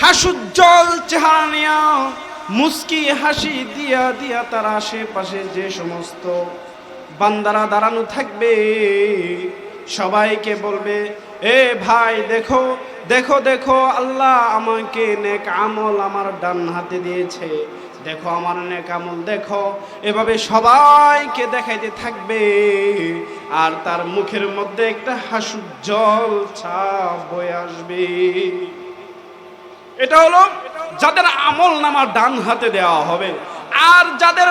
হাসুজ্জল চেহারা নিয়া মুস্কি হাসি দিয়া দিয়া তার আশেপাশে যে সমস্ত বান্দারা দাঁড়ানো থাকবে, সবাইকে বলবে, এ ভাই, দেখো দেখো দেখো, আল্লাহ আমাকে নেক আমল আমার ডান হাতে দিয়েছে। দেখো আমার নেক আমল, দেখো। এভাবে সবাইকে দেখাইতে থাকবে, আর তার মুখের মধ্যে একটা হাসুজ্জল ছাপ বয়ে আসবে। এটা হলো যাদের আমল নামা ডান হাতে দেওয়া হবে। আর যাদের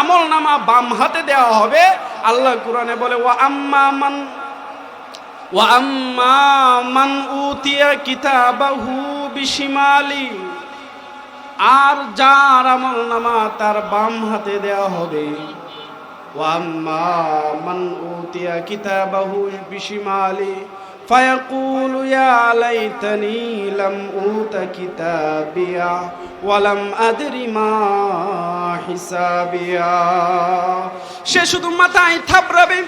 আমল নামা বাম হাতে দেওয়া হবে, আল্লাহ কোরআনে বলে ও আম্মা মান ও আম্মা মান উতিয়া কিতাবাহু বিশিমালি। আর যার আমল নামা তার বাম হাতে দেওয়া হবে ও আম্মা মান উতিয়া কিতাবাহু বিশিমালি। فيقول يا ليتني لم أوت كتابيا ولم أدر ما حسابيا সে শুধু মাথায় থাপড়াবে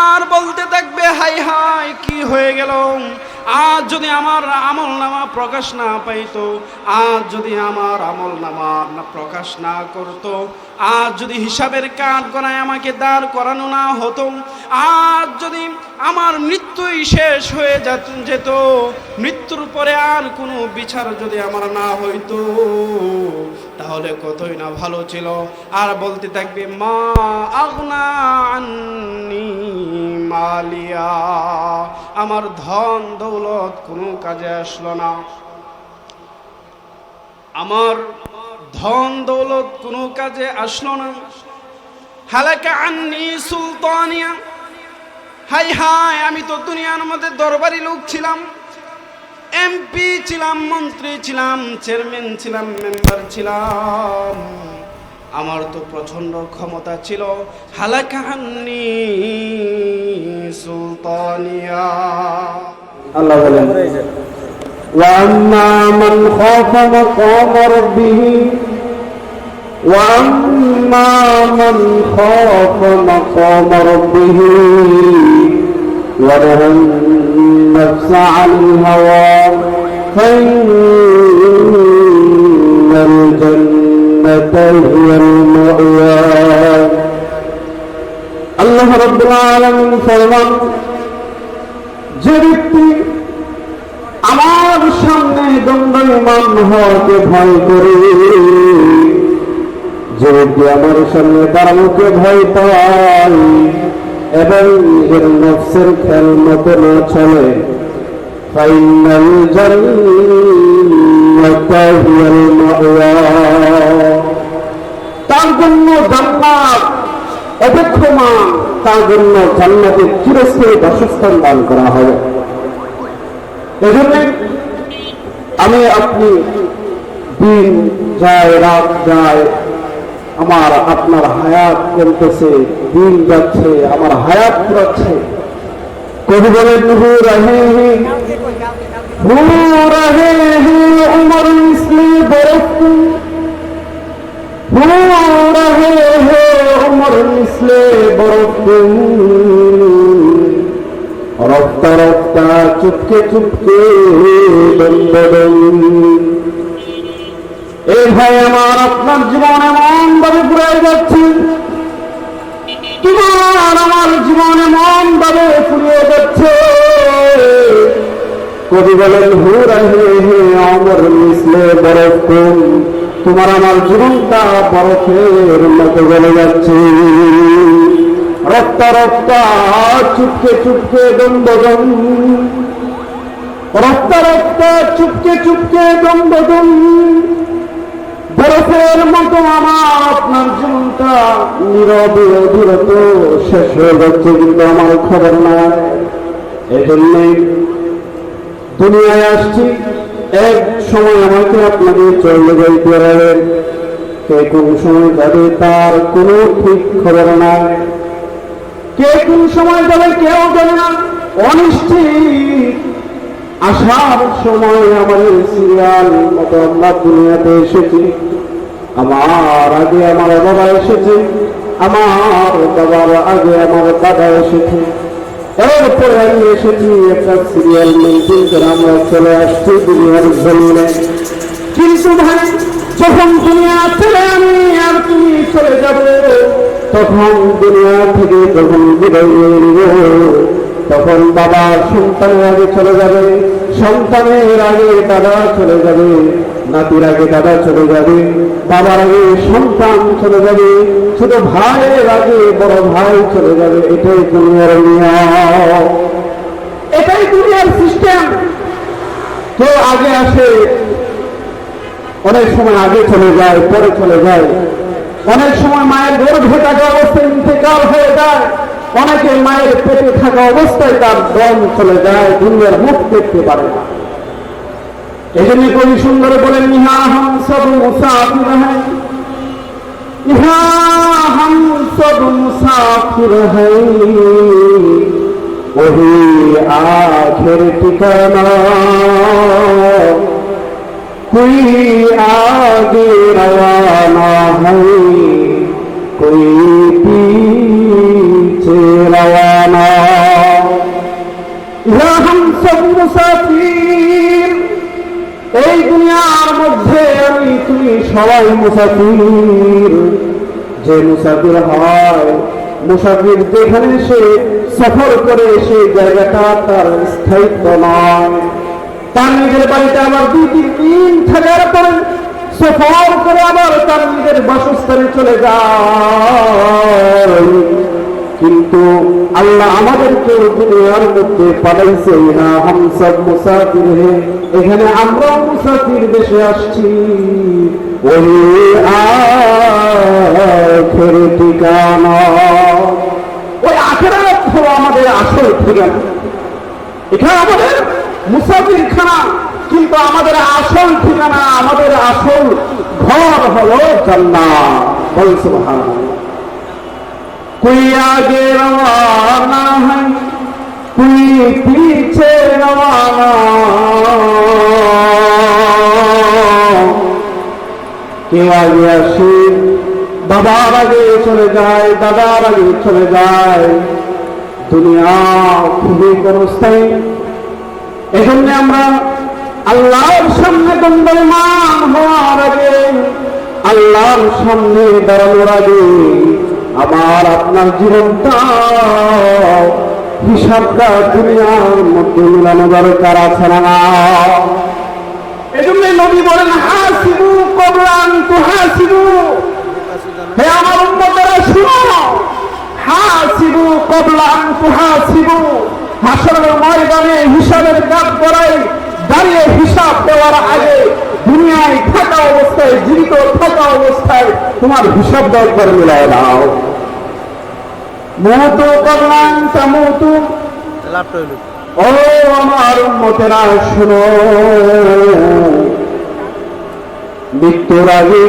আর বলতে থাকবে হাই হাই কি হয়ে গেল আজ যদি আমার আমল নামা প্রকাশ না পাইতো, আজ যদি আমার আমল নামা প্রকাশ না করতো, আজ যদি হিসাবের কাঠ গড়ায় আমাকে দাঁড় করানো না হতো, আজ যদি আমার মৃত্যুই শেষ হয়ে যেত মৃত্যুর পরে আর কোনো বিচার যদি আমার না হইতো, তাহলে কতই না ভালো ছিল। আর বলতে থাকবে, মা আগনা মালিয়া, আমার ধন দৌলত কোনো কাজে আসলো না। আমার ধন দৌলত কোনো কাজে আসলো না। হালাকা আন্নি সুলতানিয়া। হাই হাই, আমি তো দুনিয়ার মধ্যে দরবারি লোক ছিলাম। এমপি ছিলাম, মন্ত্রী ছিলাম, চেয়ারম্যান ছিলাম, মেম্বার ছিলাম। আমার তো প্রচণ্ড ক্ষমতা ছিল। হালাকাহান্নি সুলতানিয়া। আল্লাহ বলেন وأما من خاف مقام ربه وأما من خاف مقام ربه ونهى النفس عن الهوى فإن হওয়াকে ভয় করে। যে ব্যক্তি আমার সামনে দাঁড়ানোকে ভয় পায় এবং নিজের নফসের খেল মতো না চলে, ফাইনাল তার জন্য জান্নাত অপেক্ষমান তার জন্য জান্নাতের চিরস্থায়ী বাসস্থান দান করা হবে। এজন্য আমি আপনি দিন যায়, রাত যায়, আমার আপনার হায়াত কমতেছে দিন যাচ্ছে, আমার হায়াত পুরাচ্ছে কবি বলেন ইসলি বরফ। বরফ। চুপকে চুপকে দন্দন এ ভাই আমার, আপনার জীবন এমন ভাবে ঘুরে যাচ্ছে। তোমার আমার জীবন এমন ভাবে ফুরিয়ে যাচ্ছে। কবি বলেন হু রাহে হে অমর মিসলে বরফ কুম তোমার আমার জীবনটা বরফের মতো গলে যাচ্ছে। রক্তা রক্তা চুপকে চুপকে দন্দন রক্তা রক্তা চুপকে চুপকে দন্দন বরফের মতো আমার আপনার জীবনটা নীরবে অবিরত শেষ হয়ে যাচ্ছে কিন্তু আমার খবর নাই। এজন্যই দুনিয়ায় আসছি। এক সময় আমাকে আপনাকে চলে যাইতে হবে। কে কোন সময় যাবে তার কোনো ঠিক খবর নাই। কে কোন সময় যাবে কেউ জানে না। অনিশ্চিত আসার সময় আমার এই সিরিয়াল মতো আমরা দুনিয়াতে এসেছি। আমার আগে আমার বাবা এসেছে, আমার বাবার আগে আমার দাদা এসেছে। এরপরে আমি এসেছি একটা সিরিয়াল মেনটেন করে আমরা চলে আসছি দুনিয়ার জমিনে। কিন্তু ভাই, যখন দুনিয়া চলে আমি আর তুমি চলে যাবে, তখন দুনিয়া থেকে যখন বিদায় তখন বাবা সন্তানের আগে চলে যাবে। সন্তানের আগে দাদা চলে যাবে, নাতির আগে দাদা চলে যাবে, বাবার আগে সন্তান চলে যাবে, ছোট ভাইয়ের আগে বড় ভাই চলে যাবে, এটাই দুনিয়ার নিয়ম এটাই দুনিয়ার সিস্টেম কেউ আগে আসে, অনেক সময় আগে চলে যায়, পরে চলে যায়। অনেক সময় মায়ের গর্ভে থাকা অবস্থায় ইন্তেকাল হয়ে যায়। অনেকে মায়ের পেটে থাকা অবস্থায় তার দম চলে যায়, দুনিয়ার মুখ দেখতে পারে না। এজন্য কবি সুন্দর বলেন, ইহা হম সব মুসাফির হ্যাঁ ইহা সব মুসাফির হ্যাঁ ঠিকানা। কুই আগে রওয়ানা কুই مولانا ইহা এই দুনিয়ার মধ্যে আমি তুমি সবাই মুসাফির। যে মুসাফির হয়, মুসাফির যেখানে সে সফর করে জায়গাটা তার স্থায়িত্ব নয়। তার নিজের বাড়িতে আমার দুই তিন দিন থাকার পরে সফর করে আবার তার নিজের বাসস্থানে চলে যায়। কিন্তু আল্লাহ আমাদেরকে দুনিয়ার মধ্যে পাঠাইছে না হাম সব মুসাফির হে। এখানে আমরা মুসাফির দেশে আসছি। ওই আখের ঠিকানা। ওই আখেরাত হলো আমাদের আসল ঠিকানা। এখানে আমাদের মুসাফির খানা কিন্তু আমাদের আসল ঠিকানা, আমাদের আসল ঘর হলো জান্নাত। বল সুবহানাল্লাহ। कोई आगे रवाना है कोई पीछे रवाना কেউ আগে আসে বাবার আগে চলে যায় দাদার আগে চলে যায় দুনিয়া খুবই অবস্থায় এজন্য আমরা আল্লাহর সামনে দণ্ডমান হওয়ার আগে আল্লাহর সামনে দাঁড়ানোর আগে আমার আপনার জীবনটা হিসাবটা দুনিয়ার মধ্যে মিলানো দরকার আছে না। এজন্য নবী বলেন, হাসিবু কবলান তু হাসিবু হে আমার উম্মতেরা, শুনো। হাসিবু কবলান তু হাসিবু হাসরের ময়দানে হিসাবের কাজ করাই দাঁড়িয়ে হিসাব দেওয়ার আগে দুনিয়ায় থাকা অবস্থায় জীবিত থাকা অবস্থায় তোমার হিসাব দেওয়ার করে মিলায় দাও। মহতু কল্যাণ তামতু। ও আমার উম্মতেরা শুনো। মৃত্যুর আগে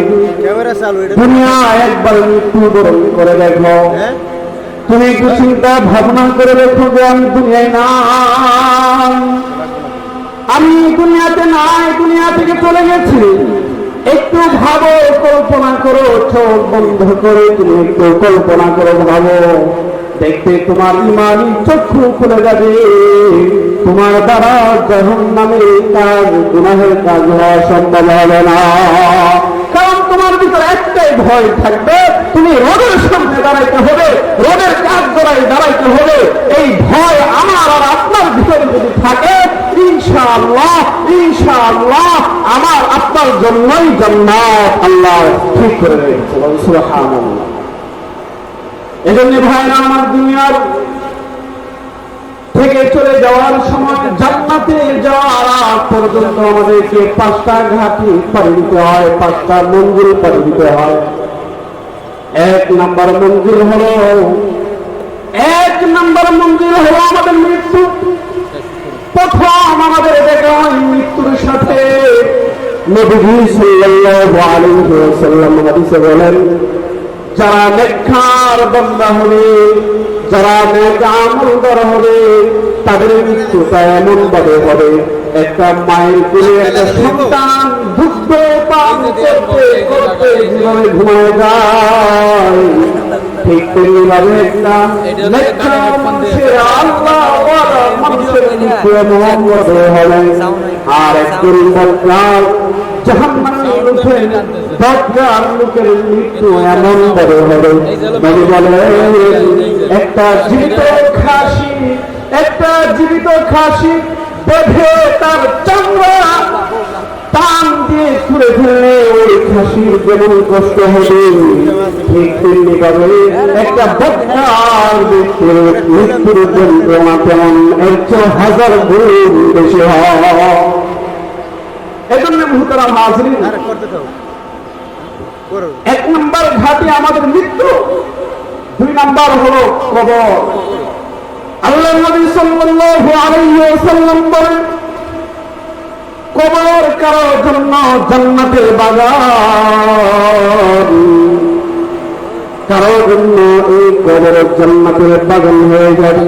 দুনিয়া একবার মৃত্যু বরণ করে দেখো। হ্যাঁ? তুমি একটু চিন্তা ভাবনা করে দেখো যে আমি দুনিয়ায় না আমি দুনিয়াতে নাই দুনিয়া থেকে চলে গেছি। একটু ভাবো, কল্পনা করো, চোখ বন্ধ করে তুমি একটু কল্পনা করে ভাবো। দেখতে তোমার ইমানি চক্ষু খুলে যাবে। তোমার দ্বারা জহন নামে কাজ, গুনাহের কাজ হওয়া সম্ভব হবে না। কারণ তোমার ভিতরে একটাই ভয় থাকবে, তুমি রোদের সামনে দাঁড়াইতে হবে, রোদের কাজ করাই দাঁড়াইতে হবে। এই ভয় আমার আর আপনার ভিতরে যদি থাকে, ইনশাআল্লাহ ইনশাআল্লাহ, আমার আপনার জন্যই জান্নাত। আল্লাহ ঠিক করে রেখেছে সুবহানাল্লাহ। এজন্য ভাইরা, আমার দুনিয়ার থেকে চলে যাওয়ার সময় জান্নাতে যাওয়ার আগ পর্যন্ত আমাদেরকে পাঁচটা ঘাটি পাড়ি দিতে হয়, পাঁচটা মঞ্জিল পাড়ি দিতে হয়। এক নাম্বার মঞ্জিল হলো, এক নাম্বার মঞ্জিল হলো আমাদের মৃত্যু। প্রথম আমাদের দেখা মৃত্যুর সাথে। নবীজি সাল্লাল্লাহু আলাইহি ওয়াসাল্লাম হাদিসে বলেন, যারা নেককার বান্দা যারা নেক আমলদার হবে, তাদের মৃত্যুটা এমন ভাবে হবে। একটা মায়ের কোলে একটা সন্তান পান করতে করতে জীবনে ঘুমায় যায়। ঠিক ভাবে একটা মানুষের মানুষের মৃত্যু এমন ভাবে হবে। আর একজন লোকের মৃত্যু এমন বড় হবে। নবী বলেন একটা জীবিত খাসি একটা জীবিত খাসি বেঁধে তার চামড়া টান দিয়ে ছুড়ে ফেললে ওই খাসির যেমন কষ্ট হবে ঠিক তেমনি ভাবে একটা বক্তার মৃত্যুর যন্ত্রণা তেমন একশো হাজার গুণ বেশি হয়। এজন্য হাজরিন এক নম্বর ঘাটে আমাদের মৃত্যু। দুই নম্বর হলো কবর। আল্লাহ নবী সাল্লাল্লাহু আলাইহি ওয়াসাল্লাম বলেন, কবর কারও জন্য জান্নাতের বাগান। কারও জন্য এই কবর জান্নাতের বাগান হয়ে যাবে।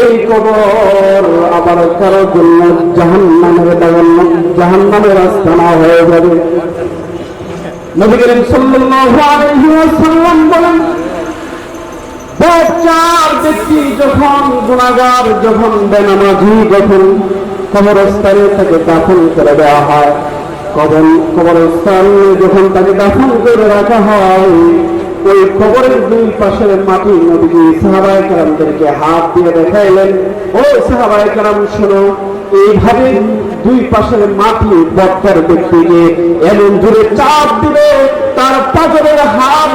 এই কবর আবার কারও জন্য জাহান্নামের বাগান জাহান্নামের আস্তানা হয়ে যাবে। নবী করিম সাল্লাল্লাহু আলাইহি ওয়াসাল্লাম বলেন যখন যখন তাকে করে দেওয়া হয় যখন তাকে করে রাখা হয়, ওই কবরের দুই পাশের মাটি নদীজি সাহাবায় কালামদেরকে হাত দিয়ে দেখাইলেন। ও সাহাবায় কালাম শোনো, এইভাবে দুই পাশের মাটি বক্তার ব্যক্তিকে এমন জোরে চাপ দিবে, তার পাজরের হাড়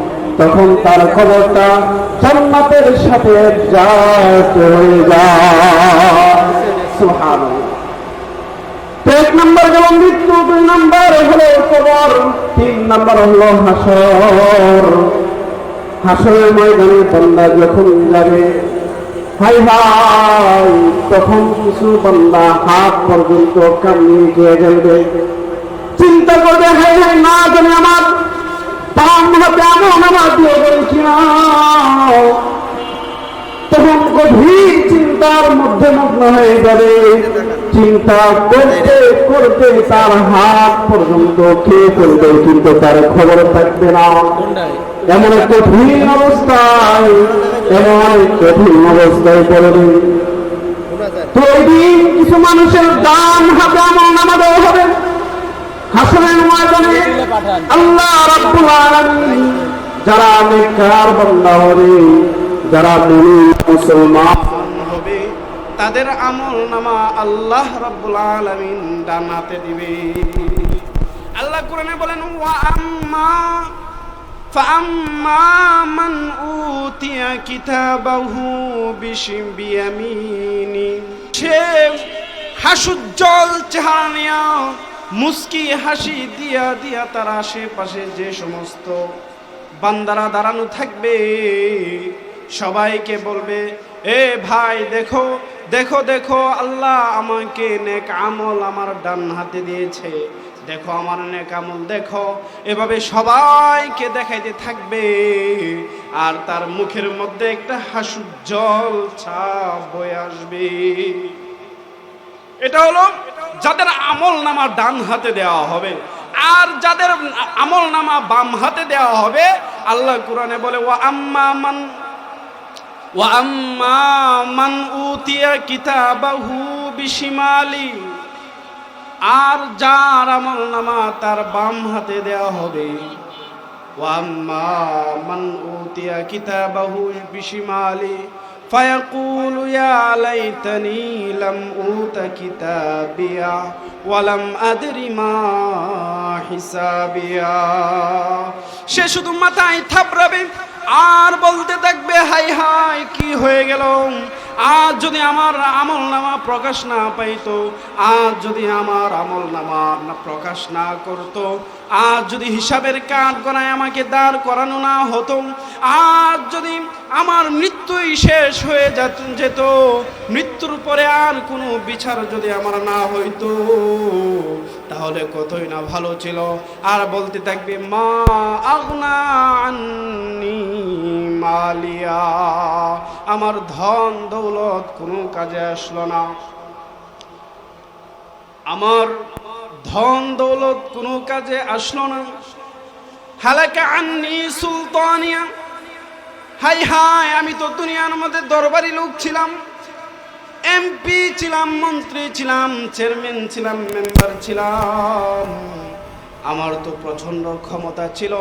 তখন তার খবরটা জান্নাতের সাথে এক নম্বর গেল মৃত্যু, দুই নম্বর হলো কবর, তিন নম্বর হলো হাসর। হাসরের ময়দানে বন্দা যখন যাবে, হাই হাই, তখন কিছু বন্দা হাত পর্যন্ত কামিয়ে গিয়ে যাবে। চিন্তা করবে, হাই হাই না জানে আমার বাম হাতে এমন আমার দিয়ে গেল তখন গভীর চিন্তার মধ্যে মগ্ন হয়ে যাবে। চিন্তা করতে করতে তার হাত পর্যন্ত খেয়ে ফেলবে কিন্তু তার খবর থাকবে না। এমন কঠিন অবস্থায়, এমন কঠিন অবস্থায় পড়বে। তো দিন কিছু মানুষের দাম হাতে এমন আমাদের হবে। হাসনের ময়দানে আল্লাহ রাব্বুল আলামিন যারা নেককার বান্দা হবে যারা মুমিন মুসলমান হবে তাদের আমল নামা আল্লাহ রাব্বুল আলামিন ডান হাতে দিবে আল্লাহ কোরআনে বলেন ওয়া আম্মা فأما من أوتي كتابه بشم بيمينه সে হাসুজ্জ্বল চেহারা নিয়া মুস্কি হাসি দিয়া দিয়া তার আশেপাশে যে সমস্ত বান্দারা দাঁড়ানো থাকবে, সবাইকে বলবে, এ ভাই, দেখো দেখো দেখো, আল্লাহ আমাকে নেক আমল আমার ডান হাতে দিয়েছে। দেখো আমার নেক আমল, দেখো। এভাবে সবাইকে দেখাইতে থাকবে, আর তার মুখের মধ্যে একটা হাসুজ্জ্বল ছাপ বয়ে আসবে। এটা হলো যাদের আমল নামা ডান হাতে দেওয়া হবে। আর যাদের আমল নামা বাম হাতে দেওয়া হবে, আল্লাহ কোরআনে বলে ও আম্মা মান ও আম্মা মান উতিয়া কিতাবাহু বিশিমালি। আর যার আমল নামা তার বাম হাতে দেওয়া হবে ও আম্মা মান উতিয়া কিতাবাহু বিশিমালি। فيقول يا ليتني لم أوت كتابيا ولم أدر ما حسابيا সে শুধু মাথায় থাপড়াবে আর বলতে থাকবে হাই হাই কি হয়ে গেল আজ যদি আমার আমল নামা প্রকাশ না পাইতো আজ যদি আমার আমল নামা না প্রকাশ না করতো আজ যদি হিসাবের কাঠ গড়ায় আমাকে দাঁড় করানো না হতো, আজ যদি আমার মৃত্যুই শেষ হয়ে যেত যেত, মৃত্যুর পরে আর কোনো বিচার যদি আমার না হইতো, তাহলে কতই না ভালো ছিল। আর বলতে থাকবে, মা আগনা মালিয়া, আমার ধন দৌলত কোনো কাজে আসলো না। আমার ধন দৌলত কোনো কাজে আসলো না। হালাকা আন্নি সুলতানিয়া। হাই হাই, আমি তো দুনিয়ার মধ্যে দরবারি লোক ছিলাম। এমপি ছিলাম, মন্ত্রী ছিলাম, চেয়ারম্যান ছিলাম, মেম্বার ছিলাম। আমার তো প্রচণ্ড ক্ষমতা ছিল।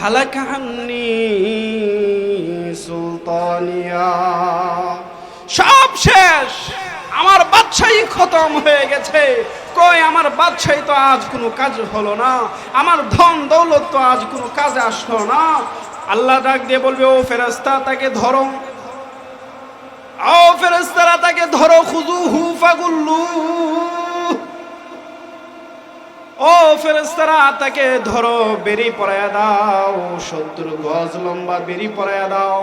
হালাকাহান্নি সুলতানিয়া। সব শেষ। আমার বাদশাহী খতম হয়ে গেছে। কই আমার বাদশাহী তো আজ কোনো কাজ হলো না। আমার ধন দৌলত তো আজ কোনো কাজে আসলো না। আল্লাহ ডাক দিয়ে বলবে, ও ফেরেস্তা তাকে ধরো। ও ফেরেস্তারা তাকে ধরো খুজু হু ফাগুল্লু। ও ফেরেস্তারা তাকে ধরো, বেরি পরায়া দাও সত্তর গজ লম্বা বেরি পরায়া দাও।